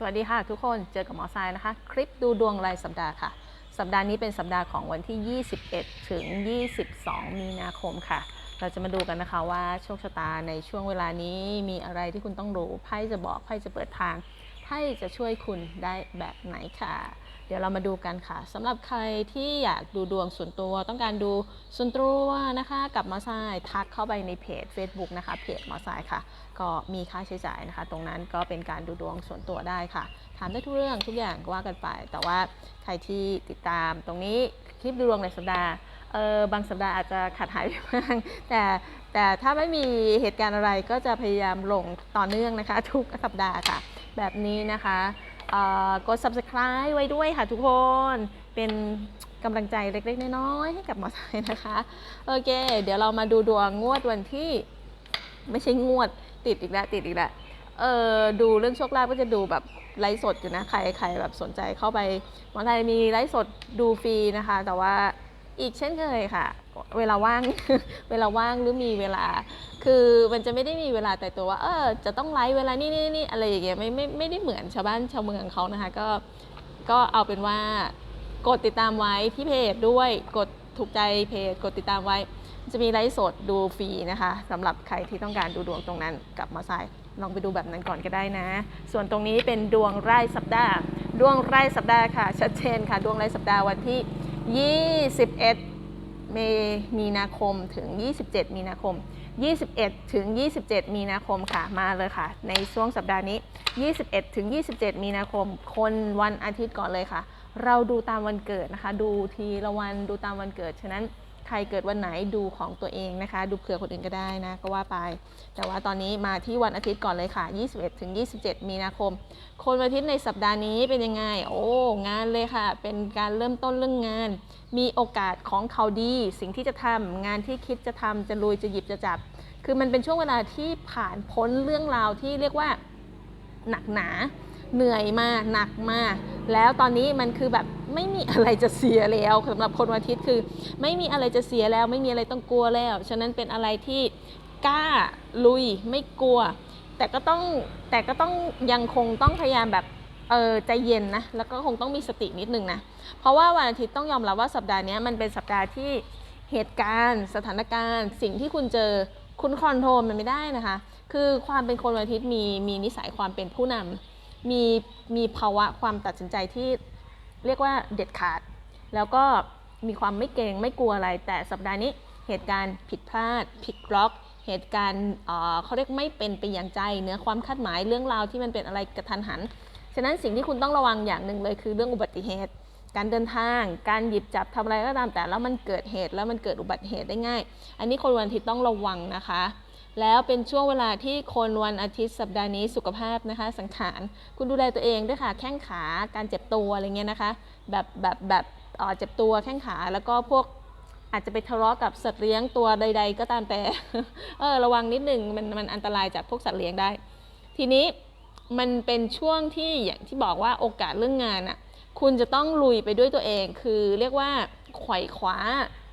สวัสดีค่ะทุกคนเจอกับหมอทรายนะคะ คลิปดูดวงรายสัปดาห์ค่ะ สัปดาห์นี้เป็นสัปดาห์ของวันที่ 21 ถึง 22 มีนาคมค่ะ เราจะมาดูกันนะคะว่าโชคชะตาในช่วงเวลานี้มีอะไรที่คุณต้องรู้ไพ่จะบอกไพ่จะเปิดทางไพ่จะช่วยคุณได้แบบไหนค่ะ เดี๋ยวเรามาดูกันค่ะสำหรับใครที่อยากดูดวงส่วนตัว ต้องการดูส่วนตัวนะคะกับหมอทรายทักเข้าไปในเพจ Facebook นะคะเพจหมอทรายค่ะ ก็มีค่าใช้จ่ายนะคะ ตรงนั้นก็เป็นการดูดวงส่วนตัวได้ค่ะ ถามได้ทุกเรื่องทุกอย่างก็ว่ากันไป แต่ว่าใครที่ติดตามตรงนี้คลิปดูดวงในสัปดาห์เออบางสัปดาห์อาจจะขาดหายไปบ้างแต่แต่ถ้าไม่มีเหตุการณ์อะไรก็จะพยายามลงต่อเนื่องนะคะ ทุกสัปดาห์ค่ะ แบบนี้นะคะ กด subscribe ไว้ด้วยค่ะทุกคนเป็นกำลังใจเล็ก ๆ น้อยๆให้กับหมอไทยนะคะ โอเค เดี๋ยวเรามาดูดวงงวดวันที่ ไม่ใช่งวดติดอีกแล้วติดอีกแล้วเออดูเรื่องโชคลาภก็จะดูแบบไลฟ์สดอยู่นะ ใครใครแบบสนใจเข้าไปหมอไทยมีไลฟ์สดดูฟรีนะคะ แต่ว่า อีกเช่นเคยค่ะ เวลาว่าง เวลาว่างหรือมีเวลา คือมันจะไม่ได้มีเวลาแต่ตัวว่า เออ จะต้องไลฟ์เวลานี่นี่นี่อะไรอย่างเงี้ยไม่ไม่ไม่ได้เหมือนชาวบ้านชาวเมืองเขานะคะ ก็ก็เอาเป็นว่ากดติดตามไว้ที่เพจด้วยกดถูกใจเพจ กดติดตามไว้ จะมีไลฟ์สดดูฟรีนะคะสำหรับใครที่ต้องการดูดวงตรงนั้นกับมาสายลองไปดูแบบนั้นก่อนก็ได้นะ ส่วนตรงนี้เป็นดวงรายสัปดาห์ ดวงรายสัปดาห์ค่ะ ชัดเจนค่ะ ดวงรายสัปดาห์วันที่ 21 เมมีนาคมถึง 27 มีนาคม 21 ถึง 27 มีนาคมค่ะมาเลยค่ะ ในช่วงสัปดาห์นี้ 21 ถึง 27 มีนาคม คนวันอาทิตย์ก่อนเลยค่ะ เราดูตามวันเกิดนะคะ ดูทีละวันดูตามวันเกิด ฉะนั้น ใครเกิดวันไหนดูของตัวเองนะคะ ดูเผื่อคนอื่นก็ได้นะ ก็ว่าไป แต่ว่าตอนนี้มาที่วันอาทิตย์ก่อนเลยค่ะ 21ถึง27 มีนาคม คนวันอาทิตย์ในสัปดาห์นี้เป็นยังไง โอ้ งานเลยค่ะ เป็นการเริ่มต้นเรื่องงาน มีโอกาสของเขาดี สิ่งที่จะทำงานที่คิดจะทำจะลุยจะหยิบจะจับ คือมันเป็นช่วงเวลาที่ผ่านพ้นเรื่องราวที่เรียกว่าหนักหนา เหนื่อยมาหนักมาก แล้วตอนนี้มันคือแบบไม่มีอะไรจะเสียแล้วสำหรับคนวันอาทิตย์คือ ไม่มีอะไรจะเสียแล้ว ไม่มีอะไรต้องกลัวแล้ว ฉะนั้นเป็นอะไรที่กล้าลุยไม่กลัว แต่ก็ต้องแต่ก็ต้องยังคงต้องพยายามแบบเออใจเย็นนะแล้วก็คงต้องมีสตินิดนึงนะเพราะว่าวันอาทิตย์ต้องยอมรับว่าสัปดาห์นี้มันเป็นสัปดาห์ที่เหตุการณ์ สถานการณ์ สิ่งที่คุณเจอคุณคอนโทรลมันไม่ได้นะคะ คือความเป็นคนวันอาทิตย์มีมีนิสัยความเป็นผู้นำ มีมีภาวะความตัดสินใจที่เรียกว่าเด็ดขาด แล้วก็มีความไม่เกรงไม่กลัวอะไร แต่สัปดาห์นี้เหตุการณ์ผิดพลาด ผิดล็อก เหตุการณ์เขาเรียกไม่เป็นไปอย่างใจเหนือความคาดหมายเรื่องราวที่มันเป็นอะไรกระทันหันฉะนั้นสิ่งที่คุณต้องระวังอย่างหนึ่งเลยคือเรื่องอุบัติเหตุ การเดินทาง การหยิบจับทำอะไรก็ตามแต่แล้วมันเกิดเหตุแล้วมันเกิดอุบัติเหตุได้ง่าย อันนี้คนวันอาทิตย์ต้องระวังนะคะ แล้วเป็นช่วงเวลาที่คนวันอาทิตย์สัปดาห์นี้สุขภาพนะคะ สังขารคุณดูแลตัวเองด้วยค่ะ แข้งขาการเจ็บตัวอะไรเงี้ยนะคะ แบบแบบแบบเจ็บตัวแข้งขาแล้วก็พวกอาจจะไปทะเลาะกับสัตว์เลี้ยงตัวใด ๆ ก็ตามแต่เออระวังนิดหนึ่งมันมันอันตรายจากพวกสัตว์เลี้ยงได้ ทีนี้มันเป็นช่วงที่อย่างที่บอกว่าโอกาสเรื่องงานอะคุณจะต้องลุยไปด้วยตัวเอง คือเรียกว่าไขว่คว้า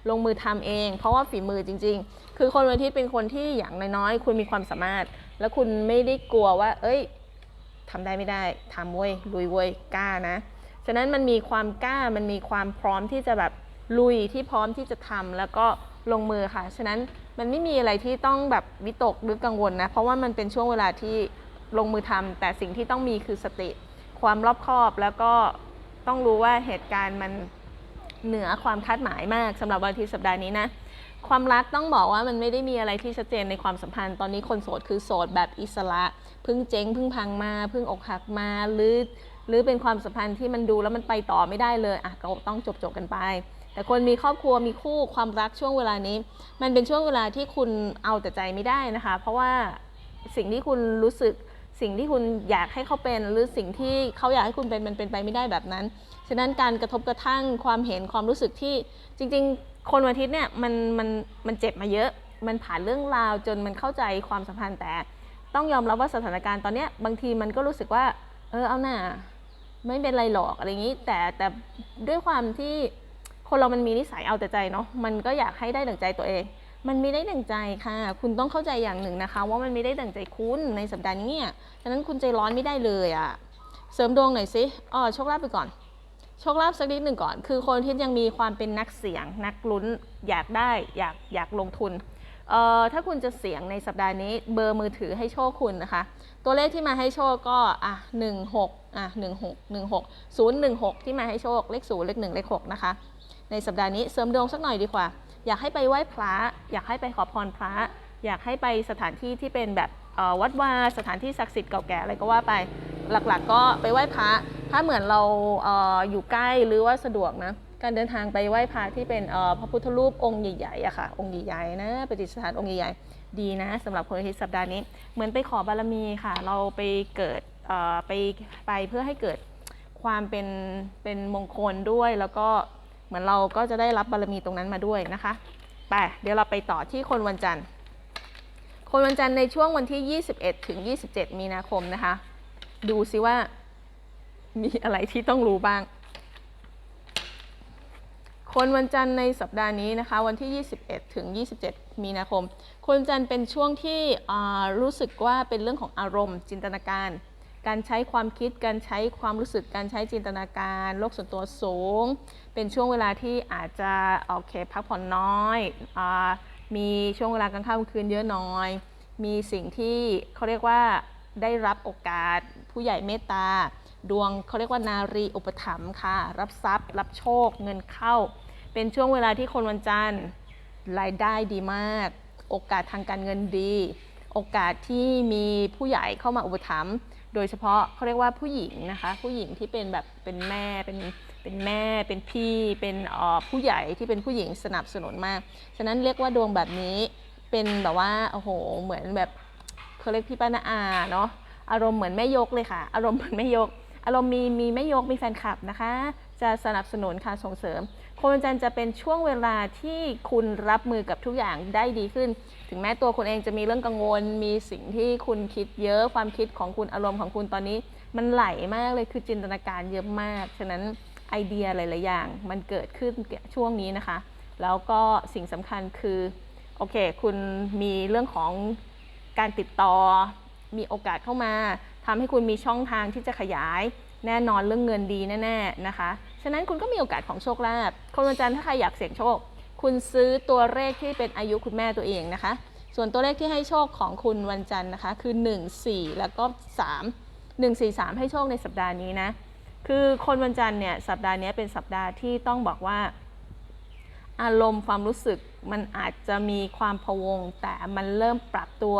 ลงมือทำเอง เพราะว่าฝีมือจริง ๆ คือคนวันทิตย์เป็นคนที่อย่างน้อยๆคุณมีความสามารถ แล้วคุณไม่ได้กลัวว่า เอ้ยทำได้ไม่ได้ทำเว้ยลุยเว้ยกล้านะฉะนั้นมันมีความกล้ามันมีความพร้อมที่จะแบบลุยที่พร้อมที่จะทำแล้วก็ลงมือค่ะ ฉะนั้นมันไม่มีอะไรที่ต้องแบบวิตกหรือกังวลนะ เพราะว่ามันเป็นช่วงเวลาที่ลงมือทำแต่สิ่งที่ต้องมีคือสติ ความรอบคอบแล้วก็ต้องรู้ว่าเหตุการณ์มัน เหนือความคาดหมายมากสำหรับวันทิตย์สัปดาห์นี้นะความรักต้องบอกว่ามันไม่ได้มีอะไรที่ชัดเจนในความสัมพันธ์ ตอนนี้คนโสดคือโสดแบบอิสระเพิ่งเจ๊งเพิ่งพังมาเพิ่งอกหักมาหรือหรือเป็นความสัมพันธ์ที่มันดูแล้วมันไปต่อไม่ได้เลยอะก็ต้องจบจบกันไป แต่คนมีครอบครัวมีคู่ความรักช่วงเวลานี้ มันเป็นช่วงเวลาที่คุณเอาแต่ใจไม่ได้นะคะ เพราะว่าสิ่งที่คุณรู้สึก สิ่งที่คุณอยากให้เขาเป็น หรือสิ่งที่เขาอยากให้คุณเป็นมันเป็นไปไม่ได้แบบนั้น ฉะนั้นการกระทบกระทั่งความเห็นความรู้สึกที่จริง ๆ คนวันอาทิตย์เนี่ยมันมันมันเจ็บมาเยอะ มันผ่านเรื่องราวจนมันเข้าใจความสัมพันธ์แต่ ต้องยอมรับว่าสถานการณ์ตอนเนี้ยบางทีมันก็รู้สึกว่า เออเอาหน่าไม่เป็นไรหรอกอะไรอย่างนี้ แต่แต่ด้วยความที่คนเรามันมีนิสัยเอาแต่ใจเนาะมันก็อยากให้ได้ดั่งใจตัวเอง มันไม่ได้ดั่งใจค่ะ คุณต้องเข้าใจอย่างหนึ่งนะคะ ว่ามันไม่ได้ดั่งใจคุณในสัปดาห์นี้เนี่ยฉะนั้นคุณใจร้อนไม่ได้เลยอะ่ะ เสริมดวงหน่อยสิอ๋อโชคลาภไปก่อน โชคลาภสักนิดหนึ่งก่อน คือคนที่ยังมีความเป็นนักเสี่ยง นักลุ้น อยากได้ อยาก อยากลงทุน เอ่อ ถ้าคุณจะเสี่ยงในสัปดาห์นี้ เบอร์มือถือให้โชคคุณนะคะ ตัวเลขที่มาให้โชคก็ อะหนึ่งหกอะหนึ่งหกหนึ่งหกศูนย์หนึ่งหกที่มาให้โชค เลขศูนย์เลขหนึ่งเลขหกนะคะ ในสัปดาห์นี้เสริมดวงสักหน่อยดีกว่า อยากให้ไปไหว้พระ อยากให้ไปขอพรพระ อยากให้ไปสถานที่ที่เป็นแบบวัดวาสถานที่ศักดิ์สิทธิ์เก่าแก่อะไรก็ว่าไปหลักๆก็ไปไหว้พระ ถ้าเหมือนเราเอออยู่ใกล้หรือว่าสะดวกนะการเดินทางไปไหว้พระที่เป็นพระพุทธรูปองค์ใหญ่ๆอะค่ะองค์ใหญ่ๆนะประดิษฐานองค์ใหญ่ๆดีนะสำหรับคนอาทิตย์สัปดาห์นี้ เหมือนไปขอบารมีค่ะ เราไปเกิดไปไปเพื่อให้เกิดความเป็นเป็นมงคลด้วยแล้วก็ เหมือนเราก็จะได้รับบารมีตรงนั้นมาด้วยนะคะไปเดี๋ยวเราไปต่อที่คนวันจันทร์ คนวันจันทร์ในช่วงวันที่ 21 ถึง 27 มีนาคมนะคะ ดูซิว่ามีอะไรที่ต้องรู้บ้าง คนวันจันทร์ในสัปดาห์นี้นะคะ วันที่ 21 ถึง 27 มีนาคม คนจันทร์เป็นช่วงที่รู้สึกว่าเป็นเรื่องของอารมณ์จินตนาการ การใช้ความคิด การใช้ความรู้สึก การใช้จินตนาการ โลกส่วนตัวสูง เป็นช่วงเวลาที่อาจจะโอเคพักผ่อนน้อยอมีช่วงเวลากลางค่ำกลางคืนเยอะน้อย มีสิ่งที่เขาเรียกว่าได้รับโอกาสผู้ใหญ่เมตตา ดวงเขาเรียกว่านารีอุปถัมภ์ค่ะ รับทรัพย์ รับโชค เงินเข้า เป็นช่วงเวลาที่คนวันจันทร์รายได้ดีมาก โอกาสทางการเงินดี โอกาสที่มีผู้ใหญ่เข้ามาอุปถัมภ์ โดยเฉพาะเขาเรียกว่าผู้หญิงนะคะ ผู้หญิงที่เป็นแบบเป็นแม่เป็นเป็นแม่เป็นพี่เป็นออผู้ใหญ่ที่เป็นผู้หญิงสนับสนุนมาก ฉะนั้นเรียกว่าดวงแบบนี้เป็นแบบว่าโอ้โหเหมือนแบบเขาเรียกพี่ป้านาอาเนาะอารมณ์เหมือนแม่ยกเลยค่ะ อารมณ์เหมือนแม่ยก อารมณ์มีมีแม่ยกมีแฟนคลับนะคะ จะสนับสนุนค่ะส่งเสริม โควันจันทร์จะเป็นช่วงเวลาที่คุณรับมือกับทุกอย่างได้ดีขึ้น ถึงแม้ตัวคุณเองจะมีเรื่องกังวล มีสิ่งที่คุณคิดเยอะความคิดของคุณอารมณ์ของคุณตอนนี้ มันไหลมากเลยคือจินตนาการเยอะมาก ฉะนั้นไอเดียหลาย ๆ อย่าง มันเกิดขึ้นช่วงนี้นะคะ แล้วก็สิ่งสำคัญคือโอเค คุณมีเรื่องของการติดต่อ มีโอกาสเข้ามาทำให้คุณมีช่องทางที่จะขยาย แน่นอนเรื่องเงินดีแน่ ๆ นะคะ ฉะนั้นคุณก็มีโอกาสของโชคลาภคนวันจันทร์ถ้าใครอยากเสี่ยงโชค คุณซื้อตัวเลขที่เป็นอายุคุณแม่ตัวเองนะคะ ส่วนตัวเลขที่ให้โชคของคุณวันจันทร์นะคะ คือ 1 4 แล้วก็ 3 1 4 3 ให้โชคในสัปดาห์นี้นะ คือคนวันจันทร์เนี่ยสัปดาห์นี้เป็นสัปดาห์ที่ต้องบอกว่า อารมณ์ความรู้สึกมันอาจจะมีความพวง แต่มันเริ่มปรับตัว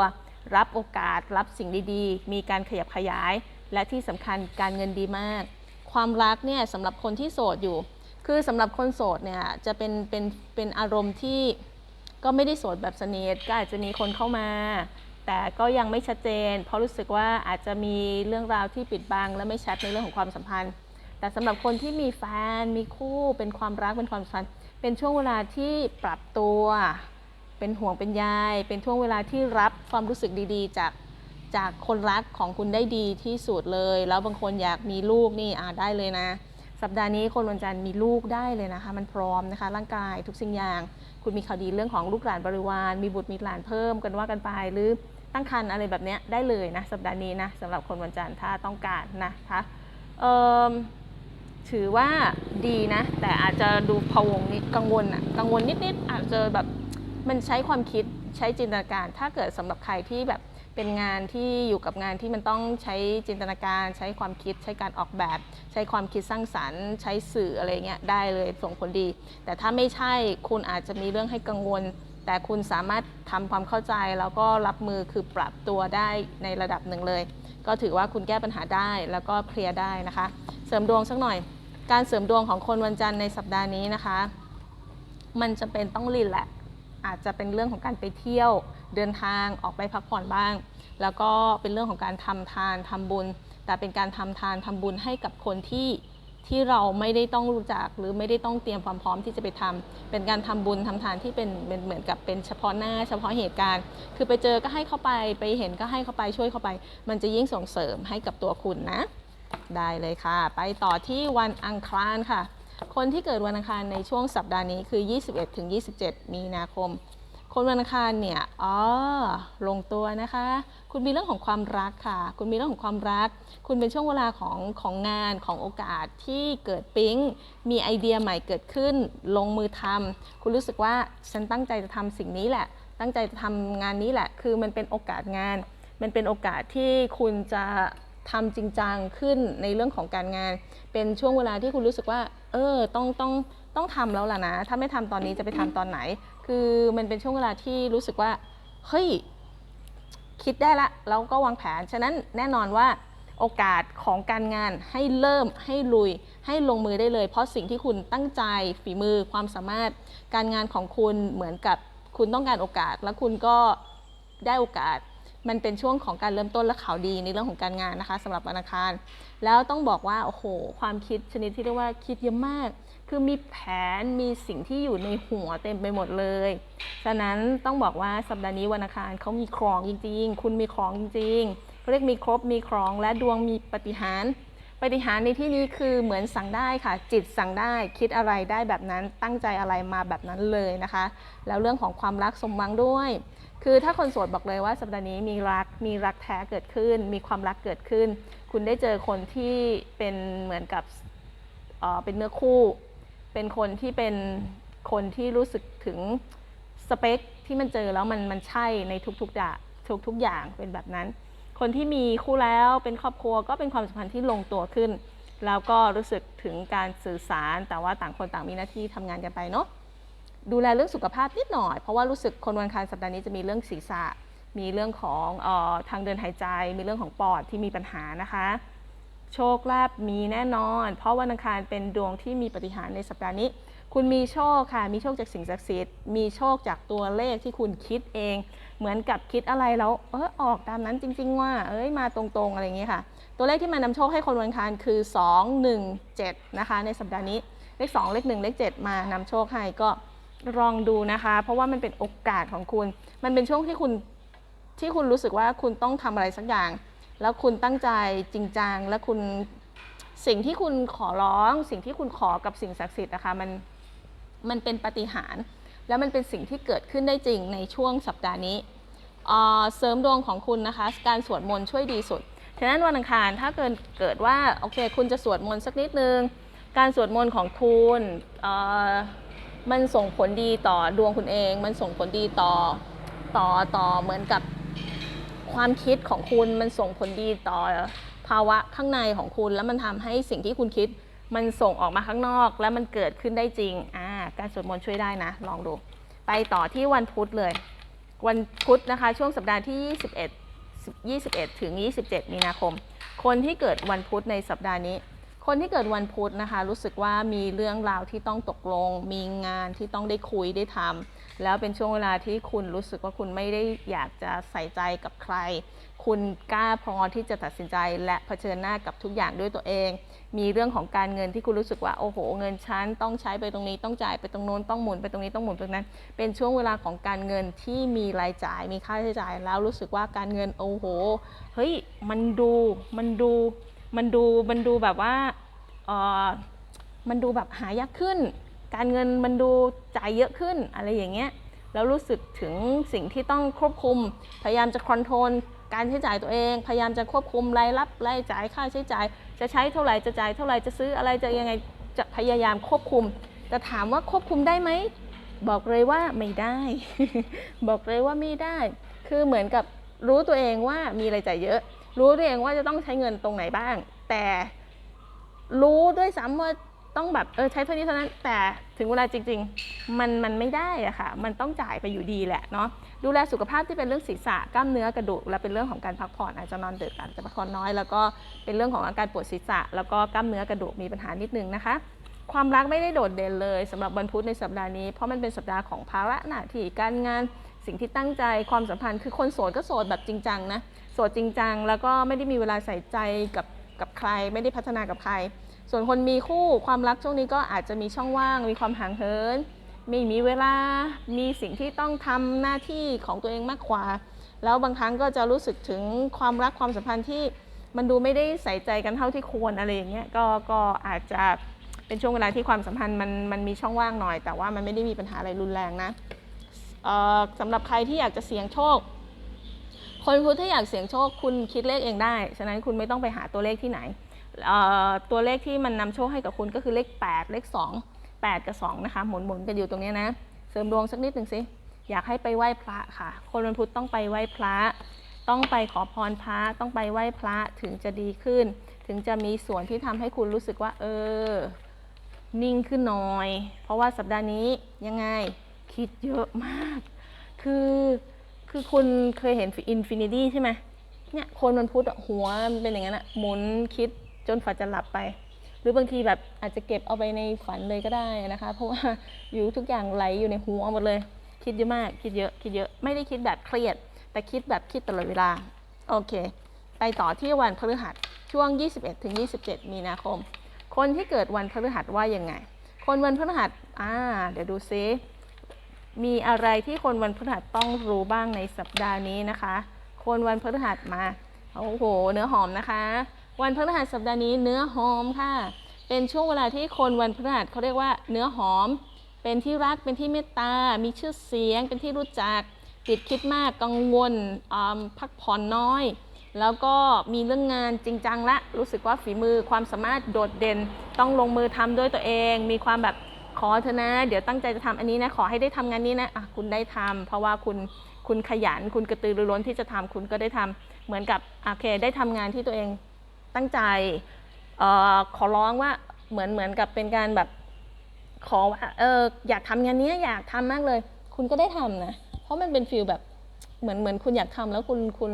รับโอกาสรับสิ่งดีๆ มีการขยับขยาย และที่สำคัญการเงินดีมาก ความรักเนี่ยสำหรับคนที่โสดอยู่ คือสำหรับคนโสดเนี่ยจะเป็นเป็นเป็นอารมณ์ที่ก็ไม่ได้โสดแบบสนิทก็อาจจะมีคนเข้ามา แต่ก็ยังไม่ชัดเจน เพราะรู้สึกว่าอาจจะมีเรื่องราวที่ปิดบัง และไม่ชัดในเรื่องของความสัมพันธ์ แต่สำหรับคนที่มีแฟนมีคู่เป็นความรักเป็นความสัมพันธ์ เป็นช่วงเวลาที่ปรับตัว เป็นห่วงเป็นใยเป็นช่วงเวลาที่รับความรู้สึกดี ๆ จาก จากคนรักของคุณได้ดีที่สุดเลย แล้วบางคนอยากมีลูกนี่อ่าได้เลยนะ สัปดาห์นี้คนวันจันทร์มีลูกได้เลยนะคะ มันพร้อมนะคะ ร่างกายทุกสิ่งอย่าง คุณมีข่าวดีเรื่องของลูกหลานบริวาร มีบุตรมีหลานเพิ่มกันว่ากันไปหรือตั้งครรภ์อะไรแบบนี้ได้เลยนะสัปดาห์นี้นะสำหรับคนวันจันทร์ถ้าต้องการนะคะเอิ่มถือว่าดีนะ แต่อาจจะดูพวงนิดกังวลอะกังวลนิดๆอาจจะแบบมันใช้ความคิดใช้จินตนาการ ถ้าเกิดสำหรับใครที่แบบ เป็นงานที่อยู่กับงานที่มันต้องใช้จินตนาการ ใช้ความคิด ใช้การออกแบบ ใช้ความคิดสร้างสรรค์ ใช้สื่ออะไรเงี้ยได้เลยส่งผลดี แต่ถ้าไม่ใช่คุณอาจจะมีเรื่องให้กังวล แต่คุณสามารถทำความเข้าใจแล้วก็รับมือคือปรับตัวได้ในระดับหนึ่งเลย ก็ถือว่าคุณแก้ปัญหาได้แล้วก็เคลียร์ได้นะคะ เสริมดวงสักหน่อย การเสริมดวงของคนวันจันทร์ในสัปดาห์นี้นะคะ มันจะเป็นต้องรีแลก อาจจะเป็นเรื่องของการไปเที่ยวเดินทางออกไปพักผ่อนบ้าง แล้วก็เป็นเรื่องของการทำทานทำบุญ แต่เป็นการทำทานทำบุญให้กับคนที่ที่เราไม่ได้ต้องรู้จักหรือไม่ได้ต้องเตรียมความพร้อมที่จะไปทำเป็นการทำบุญทำทานที่เป็นเป็นเหมือนกับเป็นเฉพาะหน้า เฉพาะเหตุการณ์ คือไปเจอก็ให้เข้าไปไปเห็นก็ให้เข้าไปช่วยเข้าไป มันจะยิ่งส่งเสริมให้กับตัวคุณนะ ได้เลยค่ะ ไปต่อที่วันอังคารค่ะ คนที่เกิดวันอังคารในช่วงสัปดาห์นี้คือ 21ถึง27 มีนาคม คนวันอังคารเนี่ยอ๋อลงตัวนะคะ คุณมีเรื่องของความรักค่ะ คุณมีเรื่องของความรัก คุณเป็นช่วงเวลาของของงานของโอกาสที่เกิดปิ๊ง มีไอเดียใหม่เกิดขึ้น ลงมือทำคุณรู้สึกว่าฉันตั้งใจจะทำสิ่งนี้แหละ ตั้งใจจะทำงานนี้แหละ คือมันเป็นโอกาสงาน มันเป็นโอกาสที่คุณจะ ทำจริงจังขึ้นในเรื่องของการงาน เป็นช่วงเวลาที่คุณรู้สึกว่า เออต้องต้องต้องทำแล้วล่ะนะ ถ้าไม่ทำตอนนี้จะไปทำตอนไหน คือมันเป็นช่วงเวลาที่รู้สึกว่าเฮ้ยคิดได้ละแล้วก็วางแผน ฉะนั้นแน่นอนว่าโอกาสของการงานให้เริ่มให้ลุย ให้ลงมือได้เลย เพราะสิ่งที่คุณตั้งใจฝีมือความสามารถ การงานของคุณเหมือนกับคุณต้องการโอกาส แล้วคุณก็ได้โอกาส มันเป็นช่วงของการเริ่มต้นและข่าวดีในเรื่องของการงานนะคะสำหรับวันาคาร แล้วต้องบอกว่าโอ้โห ความคิดชนิดที่เรียกว่าคิดเยอะมาก คือมีแผนมีสิ่งที่อยู่ในหัวเต็มไปหมดเลยฉะนั้นต้องบอกว่าสัปดาห์นี้วันอังคารเขามีครองจริงๆ คุณมีครองจริงๆเรียกมีครบมีครองและดวงมีปฏิหาร ปฏิหารในที่นี้คือเหมือนสั่งได้ค่ะ จิตสั่งได้คิดอะไรได้แบบนั้นตั้งใจอะไรมาแบบนั้นเลยนะคะ แล้วเรื่องของความรักสมหวังด้วย คือถ้าคนโสดบอกเลยว่าสัปดาห์นี้มีรักมีรักแท้เกิดขึ้น มีความรักเกิดขึ้น คุณได้เจอคนที่เป็นเหมือนกับเออเป็นเนื้อคู่ เป็นคนที่เป็นคนที่รู้สึกถึงสเปคที่มันเจอแล้วมันมันใช่ในทุกๆอย่างทุกๆอย่างเป็นแบบนั้น คนที่มีคู่แล้วเป็นครอบครัวก็เป็นความสัมพันธ์ที่ลงตัวขึ้น แล้วก็รู้สึกถึงการสื่อสาร แต่ว่าต่างคนต่างมีหน้าที่ทำงานกันไปเนาะดูแลเรื่องสุขภาพนิดหน่อย เพราะว่ารู้สึกคนวันคารสัปดาห์นี้จะมีเรื่องศีรษะ มีเรื่องของเออทางเดินหายใจ มีเรื่องของปอดที่มีปัญหานะคะ โชคลาภมีแน่นอน เพราะวันอังคารเป็นดวงที่มีปฏิหารในสัปดาห์นี้ คุณมีโชคค่ะ มีโชคจากสิ่งศักดิ์สิทธิ์ มีโชคจากตัวเลขที่คุณคิดเอง เหมือนกับคิดอะไรแล้ว เออออกตามนั้นจริง ๆ ว่า เอ้ย มาตรงๆ อะไรอย่างเงี้ค่ะ ตัวเลขที่มานำโชคให้คนวันคารคือ 2 1 7 นะคะ ในสัปดาห์นี้ เลข 2 เลข 1 เลข 7 มานำโชคให้ก็ลองดูนะคะ เพราะว่ามันเป็นโอกาสของคุณ มันเป็นช่วงที่คุณที่คุณรู้สึกว่าคุณต้องทำอะไรสักอย่าง แล้วคุณตั้งใจจริงจัง และคุณสิ่งที่คุณขอร้อง สิ่งที่คุณขอกับสิ่งศักดิ์สิทธิ์นะคะมัน มันเป็นปฏิหาร แล้วมันเป็นสิ่งที่เกิดขึ้นได้จริงในช่วงสัปดาห์นี้เสริมดวงของคุณนะคะ การสวดมนต์ช่วยดีสุด ฉะนั้นวันอังคารถ้าเกิดเกิดว่าโอเค คุณจะสวดมนต์สักนิดนึง การสวดมนต์ของคุณมันส่งผลดีต่อดวงคุณเอง มันส่งผลดีต่อต่อต่อเหมือนกับความคิดของคุณมันส่งผลดีต่อภาวะข้างในของคุณ แล้วมันทำให้สิ่งที่คุณคิดมันส่งออกมาข้างนอก แล้วมันเกิดขึ้นได้จริงอ่า การสวดมนต์ช่วยได้นะ ลองดู ไปต่อที่วันพุธเลย วันพุธนะคะ ช่วงสัปดาห์ที่ 21 21 ถึง 27 มีนาคม คนที่เกิดวันพุธในสัปดาห์นี้ คนที่เกิดวันพุธนะคะ รู้สึกว่ามีเรื่องราวที่ต้องตกลง มีงานที่ต้องได้คุยได้ทำแล้วเป็นช่วงเวลาที่คุณรู้สึกว่าคุณไม่ได้อยากจะใส่ใจกับใคร คุณกล้าพอที่จะตัดสินใจและเผชิญหน้ากับทุกอย่างด้วยตัวเอง มีเรื่องของการเงินที่คุณรู้สึกว่าโอ้โห เงินฉันต้องใช้ไปตรงนี้ต้องจ่ายไปตรงโน้นต้องหมุนไปตรงนี้ต้องหมุนไปตรงนั้น เป็นช่วงเวลาของการเงินที่มีรายจ่ายมีค่าใช้จ่ายแล้วรู้สึกว่าการเงินโอ้โหเฮ้ยมันดูมันดูมันดูมันดูแบบว่าเออมันดูแบบหายากขึ้น การเงินมันดูจ่ายเยอะขึ้นอะไรอย่างเงี้ยแล้วรู้สึกถึงสิ่งที่ต้องควบคุม พยายามจะคอนโทรลการใช้จ่ายตัวเอง พยายามจะควบคุมรายรับรายจ่ายค่าใช้จ่าย จะใช้เท่าไหร่จะจ่ายเท่าไหร่จะซื้ออะไรจะยังไงจะพยายามควบคุม แต่ถามว่าควบคุมได้ไหมบอกเลยว่าไม่ได้ บอกเลยว่าไม่ได้ คือเหมือนกับรู้ตัวเองว่ามีรายจ่ายเยอะ รู้ตัวเองว่าจะต้องใช้เงินตรงไหนบ้าง แต่รู้ด้วยซ้ำว่า ต้องแบบเออใช้เท่านี้เท่านั้นแต่ถึงเวลาจริง ๆ มันมันไม่ได้อะค่ะ มันต้องจ่ายไปอยู่ดีแหละเนาะดูแลสุขภาพที่เป็นเรื่องศีรษะกล้ามเนื้อกระดูกและเป็นเรื่องของการพักผ่อนอาจจะนอนดึกอาจจะพักผ่อนน้อย แล้วก็เป็นเรื่องของอาการปวดศีรษะ แล้วก็กล้ามเนื้อกระดูกมีปัญหานิดนึงนะคะความรักไม่ได้โดดเด่นเลยสำหรับวันพุธในสัปดาห์นี้เพราะมันเป็นสัปดาห์ของภาระหน้าที่การงานสิ่งที่ตั้งใจความสัมพันธ์คือคนโสดก็โสดแบบจริงจังนะโสดจริงจังแล้วก็ไม่ได้มีเวลาใส่ใจกับกับใคร ไม่ได้พัฒนากับใคร ส่วนคนมีคู่ความรักช่วงนี้ก็อาจจะมีช่องว่าง มีความห่างเหินไม่มีเวลา มีสิ่งที่ต้องทำหน้าที่ของตัวเองมากกว่า แล้วบางครั้งก็จะรู้สึกถึงความรักความสัมพันธ์ที่มันดูไม่ได้ใส่ใจกันเท่าที่ควรอะไรอย่างเงี้ยก็ก็อาจจะเป็นช่วงเวลาที่ความสัมพันธ์มันมันมีช่องว่างหน่อย แต่ว่ามันไม่ได้มีปัญหาอะไรรุนแรงนะสำหรับใครที่อยากจะเสี่ยงโชค คนพุธถ้าอยากเสี่ยงโชค คุณคิดเลขเองได้ ฉะนั้นคุณไม่ต้องไปหาตัวเลขที่ไหน ตัวเลขที่มันนำโชคให้กับคุณก็คือเลข 8 เลข 2 8 กับ 2 นะคะ หมุนหมุนๆกันอยู่ตรงนี้นะ เสริมดวงสักนิดหนึ่งสิ อยากให้ไปไหว้พระค่ะ คนวันพุธต้องไปไหว้พระ ต้องไปขอพรพระ ต้องไปไหว้พระถึงจะดีขึ้น ถึงจะมีส่วนที่ทำให้คุณรู้สึกว่า เออ นิ่งขึ้นหน่อย เพราะว่าสัปดาห์นี้ยังไง คิดเยอะมาก คือ คือคุณเคยเห็นอินฟินิตี้ใช่ไหมเนี่ย คนมันพุธหัวมันเป็นอย่างนั้นอะหมุนคิด จนฝันจะหลับไป หรือบางทีแบบอาจจะเก็บเอาไปในฝันเลยก็ได้นะคะ เพราะว่าอยู่ทุกอย่างไหลอยู่ในหัวหมดเลย คิดเยอะมาก คิดเยอะ คิดเยอะ ไม่ได้คิดแบบเครียด แต่คิดแบบคิดตลอดเวลา โอเค ไปต่อที่วันพฤหัส ช่วง 21ถึง27 มีนาคม คนที่เกิดวันพฤหัสว่ายังไง คนวันพฤหัส อ่า เดี๋ยวดูซิ มีอะไรที่คนวันพฤหัสต้องรู้บ้างในสัปดาห์นี้นะคะ คนวันพฤหัสมา โอ้โห เนื้อหอมนะคะ วันพฤหัสสัปดาห์นี้เนื้อหอมค่ะ เป็นช่วงเวลาที่คนวันพฤหัสเขาเรียกว่าเนื้อหอม เป็นที่รักเป็นที่เมตตา มีชื่อเสียง เป็นที่รู้จักติดคิดมากกังวลพักผ่อนน้อย แล้วก็มีเรื่องงานจริงจังละรู้สึกว่าฝีมือความสามารถโดดเด่น ต้องลงมือทำด้วยตัวเอง มีความแบบขอเธอะนะ เดี๋ยวตั้งใจจะทำอันนี้นะขอให้ได้ทำงานนี้นะะคุณได้ทำเพราะว่าคุณคุณขยันคุณกระตือรือร้นที่จะทำคุณก็ได้ทำเหมือนกับโอเค ได้ทำงานที่ตัวเอง ตั้งใจออขอร้องว่าเหมือนเหมือนกับเป็นการแบบขอว่าเอออยากทำงานนี้อยากทำมากเลย คุณก็ได้ทำนะ เพราะมันเป็นฟิลแบบเหมือนเหมือนคุณอยากทำแล้วคุณคุณ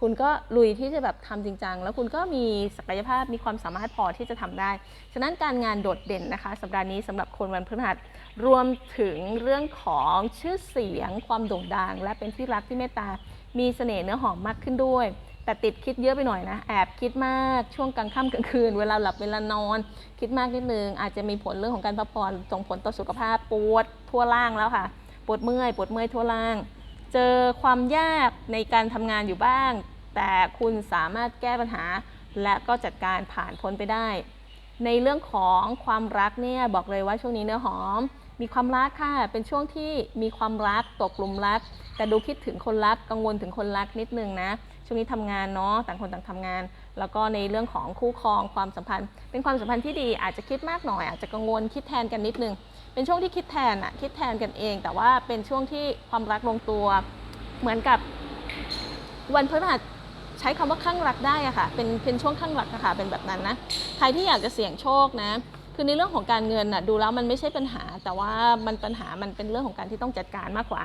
คุณก็ลุยที่จะแบบทำจริงจังแล้วคุณก็มีศักยภาพมีความสามารถพอที่จะทำได้ ฉะนั้นการงานโดดเด่นนะคะสัปดาห์นี้สำหรับคนวันพฤหัสรวมถึงเรื่องของชื่อเสียงความโด่งดัง และเป็นที่รักที่เมตตา มีเสน่ห์เนื้อหอมมากขึ้นด้วย แต่ติดคิดเยอะไปหน่อยนะ แอบคิดมากช่วงกลางค่ำกลางคืน เวลาหลับเวลานอน คิดมากนิดนึง อาจจะมีผลเรื่องของการพักผ่อนส่งผลต่อสุขภาพปวดทั่วล่างแล้วค่ะ ปวดเมื่อย ปวดเมื่อยทั่วล่าง เจอความยากในการทำงานอยู่บ้าง แต่คุณสามารถแก้ปัญหา และก็จัดการผ่านพ้นไปได้ ในเรื่องของความรักเนี่ยบอกเลยว่าช่วงนี้เนื้อหอม มีความรักค่ะ เป็นช่วงที่มีความรักตกหลุมรัก แต่ดูคิดถึงคนรักกังวลถึงคนรักนิดนึงนะ ช่วงนี้ทำงานเนาะต่างคนต่างทำงาน แล้วก็ในเรื่องของคู่ครองความสัมพันธ์ เป็นความสัมพันธ์ที่ดีอาจจะคิดมากหน่อย อาจจะกังวลคิดแทนกันนิดนึง เป็นช่วงที่คิดแทนอะคิดแทนกันเอง แต่ว่าเป็นช่วงที่ความรักลงตัว เหมือนกับ วันพฤหัสใช้คำว่าข้างรักได้อะค่ะ เป็นเป็นช่วงข้างรักอะค่ะเป็นแบบนั้นนะใครที่อยากจะเสี่ยงโชคนะคือในเรื่องของการเงินน่ะดูแล้วมันไม่ใช่ปัญหา แต่ว่ามันปัญหามันเป็นเรื่องของการที่ต้องจัดการมากกว่า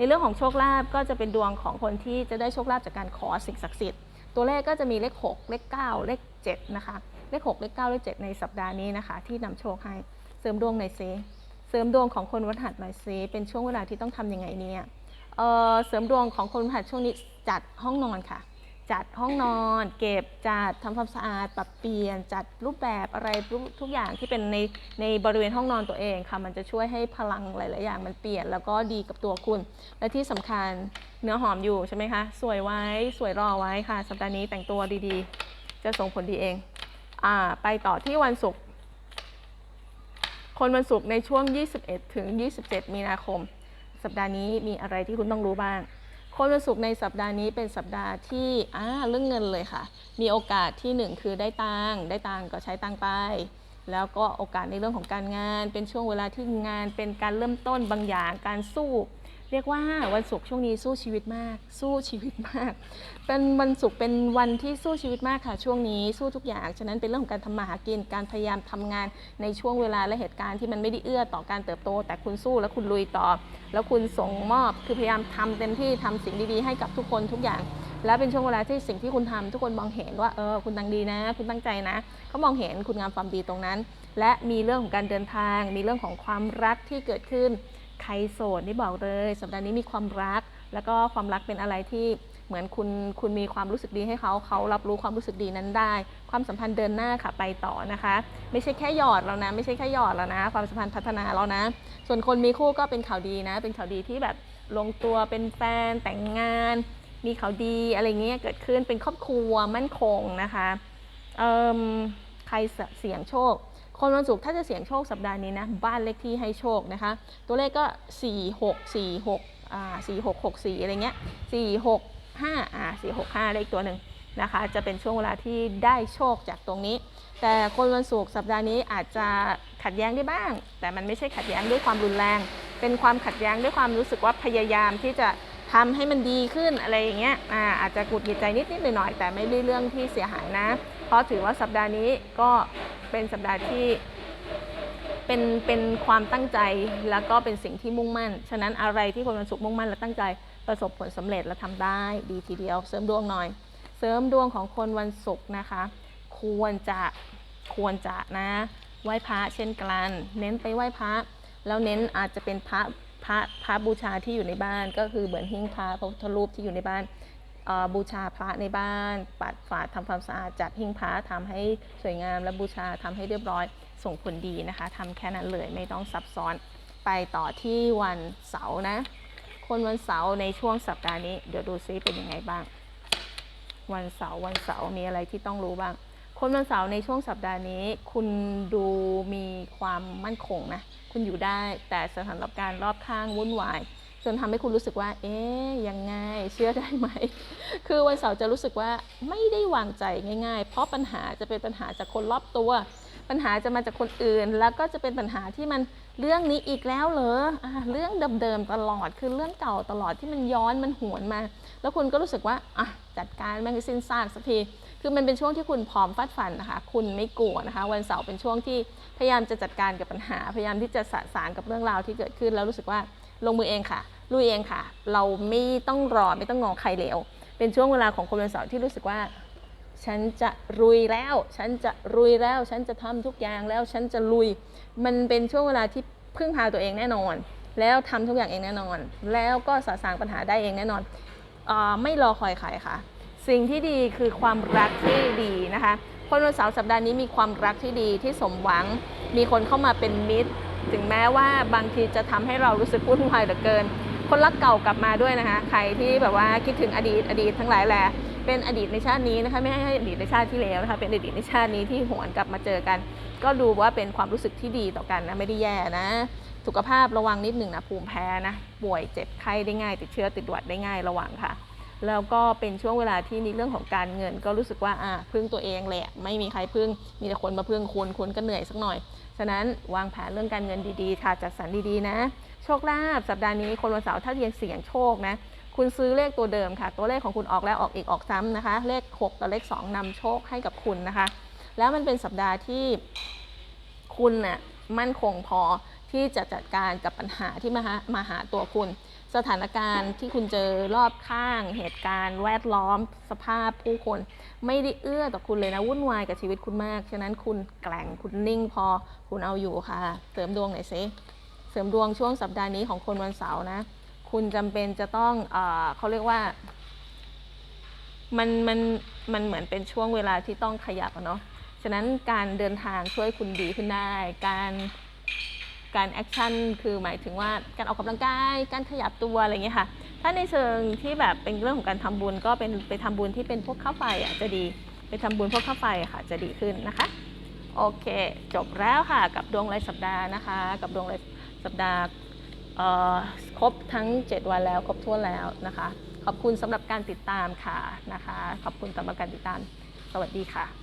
ในเรื่องของโชคลาภก็จะเป็นดวงของคนที่จะได้โชคลาภจากการขอสิ่งศักดิ์สิทธิ์ ตัวเลขก็จะมีเลข 6 เลข 9 เลข 7 นะคะ เลข 6 เลข 9 เลข 7 ในสัปดาห์นี้นะคะ ที่นำโชคให้เสริมดวงหน่อยเซเสริมดวงของคนวันหัดหน่อยเซเป็นช่วงเวลาที่ต้องทำยังไงเนี่ยเออเสริมดวงของคนวันหัดช่วงนี้จัดห้องนอนค่ะ จัดห้องนอน เก็บจัดทำความสะอาดปรับเปลี่ยนจัดรูปแบบอะไรทุกอย่างที่เป็นในในบริเวณห้องนอนตัวเองค่ะ มันจะช่วยให้พลังหลาย ๆ อย่างมันเปลี่ยนแล้วก็ดีกับตัวคุณ และที่สำคัญเนื้อหอมอยู่ใช่ไหมคะ สวยไว้สวยรอไว้ค่ะ สัปดาห์นี้แต่งตัวดีๆ จะส่งผลดีเองอ่าไปต่อที่วันศุกร์คนวันศุกร์ในช่วง 21 ถึง 27 มีนาคม สัปดาห์นี้มีอะไรที่คุณต้องรู้บ้าง คนวันศุกร์ในสัปดาห์นี้เป็นสัปดาห์ที่อ่าเรื่องเงินเลยค่ะ มีโอกาสที่หนึ่งคือได้ตังค์ได้ตังค์ก็ใช้ตังค์ไป แล้วก็โอกาสในเรื่องของการงาน เป็นช่วงเวลาที่งานเป็นการเริ่มต้นบางอย่างการสู้ เรียกว่าวันศุกร์ช่วงนี้สู้ชีวิตมาก สู้ชีวิตมาก เป็นวันศุกร์เป็นวันที่สู้ชีวิตมากค่ะ ช่วงนี้สู้ทุกอย่าง ฉะนั้นเป็นเรื่องของการทำมาหากิน การพยายามทำงานในช่วงเวลาและเหตุการณ์ที่มันไม่ได้เอื้อต่อการเติบโต แต่คุณสู้และคุณลุยต่อ แล้วคุณส่งมอบ คือพยายามทำเต็มที่ทำสิ่งดีๆ ให้กับทุกคนทุกอย่าง และเป็นช่วงเวลาที่สิ่งที่คุณทำทุกคนมองเห็นว่าเออคุณตั้งดีนะ คุณตั้งใจนะเขามองเห็นคุณงามความดีตรงนั้น และมีเรื่องของการเดินทาง มีเรื่องของความรักที่เกิดขึ้น ใครโสดนี่บอกเลย สัปดาห์นี้มีความรัก แล้วก็ความรักเป็นอะไรที่เหมือนคุณคุณมีความรู้สึกดีให้เขาเขารับรู้ความรู้สึกดีนั้นได้ ความสัมพันธ์เดินหน้าค่ะไปต่อนะคะ ไม่ใช่แค่หยอดแล้วนะ ไม่ใช่แค่หยอดแล้วนะ ความสัมพันธ์พัฒนาแล้วนะ ส่วนคนมีคู่ก็เป็นข่าวดีนะ เป็นข่าวดีที่แบบลงตัวเป็นแฟนแต่งงาน มีข่าวดีอะไรเงี้ยเกิดขึ้นเป็นครอบครัวมั่นคงนะคะเอิ่มใครเสี่ยงโชค คนวันศุกร์ถ้าจะเสี่ยงโชคสัปดาห์นี้นะบ้านเลขที่ให้โชคนะคะ ตัวเลขก็ 4 6 4 6อ่าสี่หกหกสี่อะไรเงี้ยสี่หกห้าอ่าสี่หกห้าเลขตัวหนึ่งนะคะจะเป็นช่วงเวลาที่ได้โชคจากตรงนี้ แต่คนวันศุกร์สัปดาห์นี้อาจจะขัดแย้งได้บ้าง แต่มันไม่ใช่ขัดแย้งด้วยความรุนแรง เป็นความขัดแย้งด้วยความรู้สึกว่าพยายามที่จะทำให้มันดีขึ้นอะไรอย่างเงี้ยอ่าอาจจะกุดหงิดใจนิดนิดๆหน่อยแต่ไม่ได้เรื่องที่เสียหายนะ เพราะถือว่าสัปดาห์นี้ก็ เป็นสัปดาห์ที่เป็นเป็นความตั้งใจแล้วก็เป็นสิ่งที่มุ่งมั่น ฉะนั้นอะไรที่คนวันศุกร์มุ่งมั่นและตั้งใจประสบผลสำเร็จและทำได้ดีทีเดียว เสริมดวงหน่อย เสริมดวงของคนวันศุกร์นะคะ ควรจะควรจะนะไหว้พระเช่นกัน เน้นไปไหว้พระแล้วเน้นอาจจะเป็นพระพระพระบูชาที่อยู่ในบ้านก็คือเหมือนหิ้งพระพระพุทธรูปที่อยู่ในบ้าน บูชาพระในบ้านปัดฝาดทำความสะอาดจัดหิ้งพระทำให้สวยงามและบูชาทำให้เรียบร้อยส่งผลดีนะคะทำแค่นั้นเลยไม่ต้องซับซ้อนไปต่อที่วันเสาร์นะ คนวันเสาร์ในช่วงสัปดาห์นี้ เดี๋ยวดูซิเป็นยังไงบ้าง วันเสาร์วันเสาร์มีอะไรที่ต้องรู้บ้าง คนวันเสาร์ในช่วงสัปดาห์นี้ คุณดูมีความมั่นคงนะ คุณอยู่ได้แต่สถานการณ์รอบข้างวุ่นวาย จนทำให้คุณรู้สึกว่า เอ๊ยยังไง เชื่อได้ไหม คือวันเสาร์จะรู้สึกว่าไม่ได้วางใจง่าย ๆ เพราะปัญหาจะเป็นปัญหาจากคนรอบตัว ปัญหาจะมาจากคนอื่น แล้วก็จะเป็นปัญหาที่มันเรื่องนี้อีกแล้วเหรออเรื่องเดิมๆตลอด คือเรื่องเก่าตลอดที่มันย้อนมันหวนมา แล้วคุณก็รู้สึกว่าอะจัดการมันให้สิ้นซากสักที คือมันเป็นช่วงที่คุณพร้อมฟัดฟันนะคะ คุณไม่กลัวนะคะ วันเสาร์เป็นช่วงที่พยายามจะจัดการกับปัญหา พยายามที่จะสะสารกับเรื่องราวที่เกิดขึ้นแล้วรู้สึกว่า ลงมือเองค่ะลุยเองค่ะ เราไม่ต้องรอไม่ต้องงอใครแล้ว เป็นช่วงเวลาของคนวันเสาร์ที่รู้สึกว่า ฉันจะรุยแล้ว ฉันจะรุยแล้ว ฉันจะทำทุกอย่างแล้ว ฉันจะลุย มันเป็นช่วงเวลาที่พึ่งพาตัวเองแน่นอน แล้วทำทุกอย่างเองแน่นอน แล้วก็สะสางปัญหาได้เองแน่นอนอไม่รอคอยใครค่ะ สิ่งที่ดีคือความรักที่ดีนะคะคนวันเสาร์สัปดาห์นี้มีความรักที่ดีที่สมหวัง มีคนเข้ามาเป็นมิตร ถึงแม้ว่าบางทีจะทำให้เรารู้สึกวุ่นวายเหลือเกิน คนรักเก่ากลับมาด้วยนะคะ ใครที่แบบว่าคิดถึงอดีตอดีตทั้งหลายแหละเป็นอดีตในชาตินี้นะคะไม่ให้อดีตในชาติที่แล้วนะคะเป็นอดีตในชาตินี้ที่หวนกลับมาเจอกัน ก็ดูว่าเป็นความรู้สึกที่ดีต่อกันนะไม่ได้แย่นะ สุขภาพระวังนิดหนึ่งนะภูมิแพ้นะป่วยเจ็บไข้ได้ง่าย ติดเชื้อติดหวัดได้ง่ายระวังค่ะแล้วก็เป็นช่วงเวลาที่ในเรื่องของการเงิน ก็รู้สึกว่าอะพึ่งตัวเองแหละ ไม่มีใครพึ่ง มีแต่คนมาพึ่งคุณคุณก็เหนื่อยสักหน่อย ฉะนั้นวางแผนเรื่องการเงินดีๆ ค่ะ จัดสรรดีๆนะ โชคลาภสัปดาห์นี้คนวันเสาร์ถ้าเรียนเสี่ยงโชคนะ คุณซื้อเลขตัวเดิมค่ะ ตัวเลขของคุณออกแล้วออกอีกออกซ้ำนะคะ เลข 6 กับเลข 2นำโชคให้กับคุณนะคะ แล้วมันเป็นสัปดาห์ที่คุณน่ะมั่นคงพอที่จะจัดการกับปัญหาที่มาหามาหาตัวคุณ สถานการณ์ที่คุณเจอรอบข้าง เหตุการณ์ แวดล้อม สภาพผู้คน ไม่ได้เอื้อต่อคุณเลยนะวุ่นวายกับชีวิตคุณมาก ฉะนั้นคุณแกร่งคุณนิ่งพอคุณเอาอยู่ค่ะ เสริมดวงหน่อยซิเสริมดวงช่วงสัปดาห์นี้ของคนวันเสาร์นะ คุณจำเป็นจะต้องเออเขาเรียกว่า มันมันมันเหมือนเป็นช่วงเวลาที่ต้องขยับเนาะฉะนั้นการเดินทางช่วยคุณดีขึ้นได้ การ การแอคชั่นคือหมายถึงว่าการออกกำลังกายการขยับตัวอะไรอย่างเงี้ยค่ะ ถ้าในเชิงที่แบบเป็นเรื่องของการทำบุญก็เป็นไปทำบุญที่เป็นพวกข้าวไฟอะจะดีไปทำบุญพวกข้าวไฟค่ะจะดีขึ้นนะคะ โอเค จบแล้วค่ะกับดวงรายสัปดาห์นะคะ กับดวงรายสัปดาห์ครบทั้ง 7 วันแล้วครบถ้วแล้วนะคะ ขอบคุณสำหรับการติดตามค่ะนะคะ ขอบคุณสำหรับการติดตาม สวัสดีค่ะ